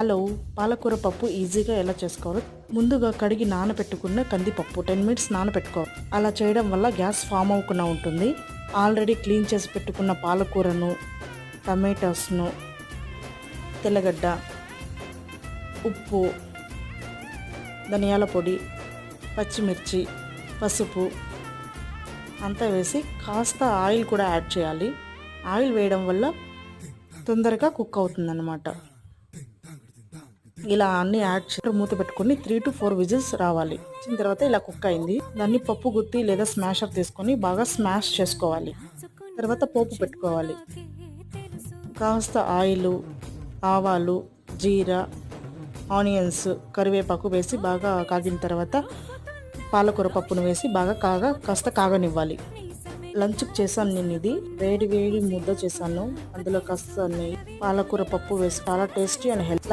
Hello పాలకూర పప్పు ఈజీగా ఎలా చేసుకోవాలి? ముందుగా కడిగి నానబెట్టుకున్న కందిపప్పు టెన్ మినిట్స్ నానబెట్టుకోవాలి. అలా చేయడం వల్ల గ్యాస్ ఫామ్ అవ్వకుండా ఉంటుంది. ఆల్రెడీ క్లీన్ చేసి పెట్టుకున్న పాలకూరను టమాటోస్ను తెల్లగడ్డ ఉప్పు ధనియాల పొడి పచ్చిమిర్చి పసుపు అంతా వేసి కాస్త ఆయిల్ కూడా యాడ్ చేయాలి. ఆయిల్ వేయడం వల్ల తొందరగా కుక్ అవుతుందన్నమాట. ఇలా అన్ని యాడ్ చేసి మూత పెట్టుకొని త్రీ టు ఫోర్ విజిల్స్ రావాలి. వచ్చిన తర్వాత ఇలా కుక్ అయింది. దాన్ని పప్పు గుత్తి లేదా స్మాషర్ తీసుకొని బాగా స్మాష్ చేసుకోవాలి. తర్వాత పోపు పెట్టుకోవాలి. కాస్త ఆయిల్ ఆవాలు జీరా ఆనియన్స్ కరివేపాకు వేసి బాగా కాగిన తర్వాత పాలకూర పప్పును వేసి బాగా కాగా కాస్త కాగనివ్వాలి. లంచ్కి చేశాను నేను ఇది. వేడి వేడి ముద్ద చేశాను. అందులో కాస్త నెయ్యి పాలకూర పప్పు వేసి చాలా టేస్టీ అండ్ హెల్త్ లైక్